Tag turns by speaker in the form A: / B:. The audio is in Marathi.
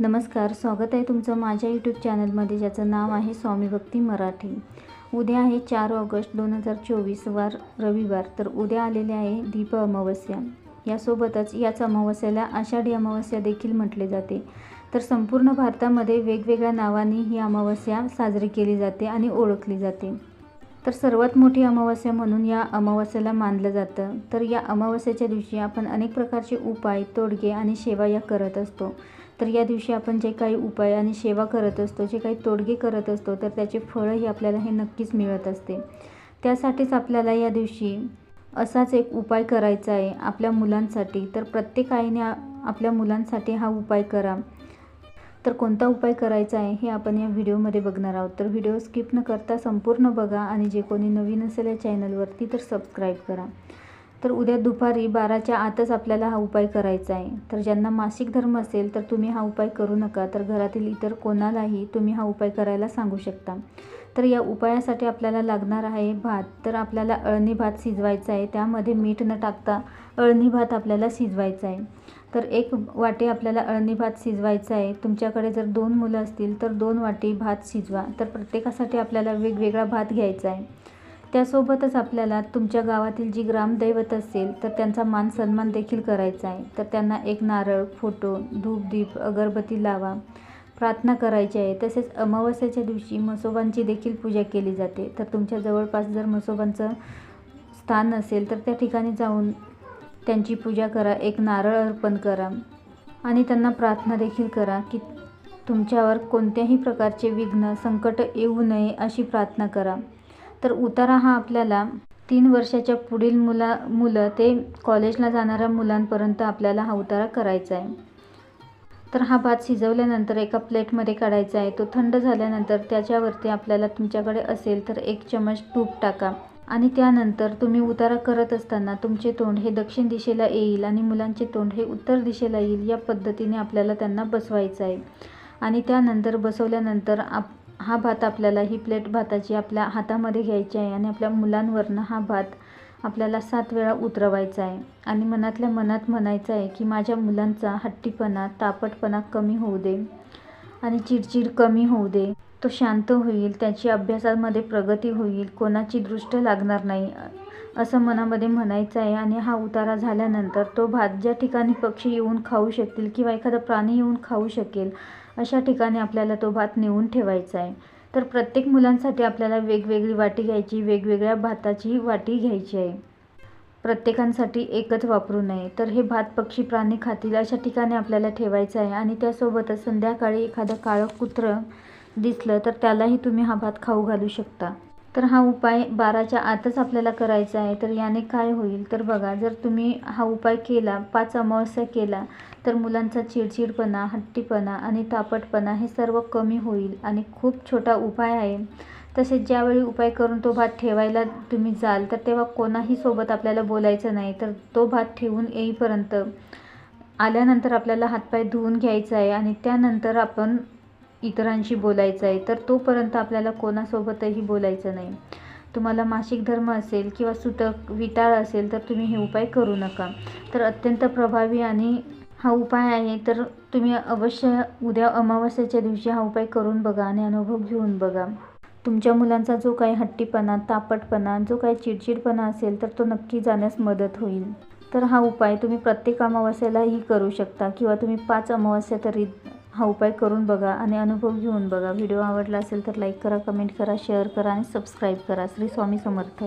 A: नमस्कार स्वागत आहे तुमचं माझ्या यूट्यूब चॅनलमध्ये ज्याचं नाव आहे स्वामी भक्ती मराठी. उद्या आहे चार ऑगस्ट दोन हजार चोवीस वार रविवार तर उद्या आलेले आहे दीप अमावस्या. यासोबतच याच अमावस्याला आषाढी अमावस्या देखील म्हटले जाते. तर संपूर्ण भारतामध्ये वेगवेगळ्या नावांनी ही अमावस्या साजरी केली जाते आणि ओळखली जाते. तर सर्वात मोठी अमावस्या म्हणून या अमावस्याला मानलं जातं. तर या अमावस्याच्या दिवशी आपण अनेक प्रकारचे उपाय तोडगे आणि सेवा या करत असतो. तर या दिवशी आपण जे काही उपाय आणि सेवा करत असतो जे काही तोडगे करत असतो तर त्याचे फळंही आपल्याला हे नक्कीच मिळत असते. त्यासाठीच आपल्याला या दिवशी असाच एक उपाय करायचा आहे आपल्या मुलांसाठी. तर प्रत्येक आईने आपल्या मुलांसाठी हा उपाय करा. तर कोणता उपाय करायचा आहे हे आपण या व्हिडिओमध्ये बघणार आहोत. तर व्हिडिओ स्किप न करता संपूर्ण बघा आणि जे कोणी नवीन असेल या चॅनलवरती तर सबस्क्राईब करा. तर उद्या दुपारी बाराच्या आतच आपल्याला हा उपाय करायचा आहे. तर ज्यांना मासिक धर्म असेल तर तुम्ही हा उपाय करू नका. तर घरातील इतर कोणालाही तुम्ही हा उपाय करायला सांगू शकता. तर या उपायासाठी आपल्याला लागणार आहे भात. तर आपल्याला अळणी भात शिजवायचा आहे. त्यामध्ये मीठ न टाकता अळणी भात आपल्याला शिजवायचा आहे. तर एक वाटी आपल्याला अळणी भात शिजवायचा आहे. तुमच्याकडे जर दोन मुलं असतील तर दोन वाटी भात शिजवा. तर प्रत्येकासाठी आपल्याला वेगवेगळा भात घ्यायचा आहे. त्यासोबतच आपल्याला तुमच्या गावातील जी ग्रामदैवत असेल तर त्यांचा मान सन्मान देखील करायचा आहे. तर त्यांना एक नारळ फोटो धूपदीप अगरबत्ती लावा प्रार्थना करायची आहे. तसेच अमावस्याच्या दिवशी म्हसोबांची देखील पूजा केली जाते. तर तुमच्या जवळपास जर म्हसोबांचं स्थान असेल तर त्या ठिकाणी जाऊन त्यांची पूजा करा. एक नारळ अर्पण करा आणि त्यांना प्रार्थना देखील करा की तुमच्यावर कोणत्याही प्रकारचे विघ्न संकट येऊ नये अशी प्रार्थना करा. तर उतारा हा आपल्याला तीन वर्षाच्या पुढील मुला मुलं ते कॉलेजला जाणाऱ्या मुलांपर्यंत आपल्याला हा उतारा करायचा आहे. तर हा भात शिजवल्यानंतर एका प्लेटमध्ये काढायचा आहे. तो थंड झाल्यानंतर त्याच्यावरती आपल्याला तुमच्याकडे असेल तर एक चमच तूप टाका. आणि त्यानंतर तुम्ही उतारा करत असताना तुमचे तोंड हे दक्षिण दिशेला येईल आणि मुलांचे तोंड हे उत्तर दिशेला येईल या पद्धतीने आपल्याला त्यांना बसवायचं आहे. आणि त्यानंतर बसवल्यानंतर आप हा भात आपल्याला ही प्लेट भाताची आपल्या हातामध्ये घ्यायची आहे आणि आपल्या मुलांवरनं हा भात आपल्याला सात वेळा उतरवायचा आहे. आणि मनातल्या मनात म्हणायचं आहे की माझ्या मुलांचा हट्टीपणा तापटपणा कमी होऊ दे आणि चिडचिड कमी होऊ दे. तो शांत होईल त्याची अभ्यासामध्ये प्रगती होईल कोणाची दृष्ट लागणार नाही असं मनामध्ये म्हणायचं आहे. आणि हा उतारा झाल्यानंतर तो भात ज्या ठिकाणी पक्षी येऊन खाऊ शकतील किंवा एखादा प्राणी येऊन खाऊ शकेल अशा ठिकाणी आपल्याला तो भात नेऊन ठेवायचा आहे. तर प्रत्येक मुलांसाठी आपल्याला वेगवेगळी वाटी घ्यायची वेगवेगळ्या भाताची वाटी घ्यायची आहे. प्रत्येकांसाठी एकच वापरू नये. तर हे भात पक्षी प्राणी खातील अशा ठिकाणी आपल्याला ठेवायचं आहे आणि त्यासोबतच संध्याकाळी एखादं काळं कुत्रं दिसलं तर त्यालाही तुम्ही हा भात खाऊ घालू शकता. तर हा उपाय बाराच्या आतच आपल्याला करायचा आहे. तर याने काय होईल? तर बघा जर तुम्ही हा उपाय केला पाच अमावस्या केला तर मुलांचा चिडचिडपणा हट्टीपणा आणि तापटपणा हे सर्व कमी होईल आणि खूप छोटा उपाय आहे. तसेच ज्यावेळी उपाय करून तो भात ठेवायला तुम्ही जाल तर तेव्हा कोणाही सोबत आपल्याला बोलायचं नाही. तर तो भात ठेवून येईपर्यंत आल्यानंतर आपल्याला हातपाय धुवून घ्यायचा आहे आणि त्यानंतर आपण इतरांशी बोलायचं आहे तर तोपर्यंत आपल्याला कोणासोबतही बोलायचं नाही. तुम्हाला मासिक धर्म असेल किंवा सुतक विटाळ असेल तर तुम्ही हे उपाय करू नका. तर अत्यंत प्रभावी आणि हा उपाय आहे तर तुम्ही अवश्य उद्या अमावस्याच्या दिवशी हा उपाय करून बघा आणि अनुभव घेऊन बघा. तुमच्या मुलांचा जो काही हट्टीपणा तापटपणा जो काही चिडचिडपणा असेल तर तो नक्की जाण्यास मदत होईल. तर हा उपाय तुम्ही प्रत्येक अमावस्यालाही करू शकता किंवा तुम्ही पाच अमावस्या तरी हा उपाय करून बघा आणि अनुभव घेऊन बघा. व्हिडिओ आवडला असेल तर लाईक करा कमेंट करा शेअर करा आणि सबस्क्राईब करा. श्री स्वामी समर्थ.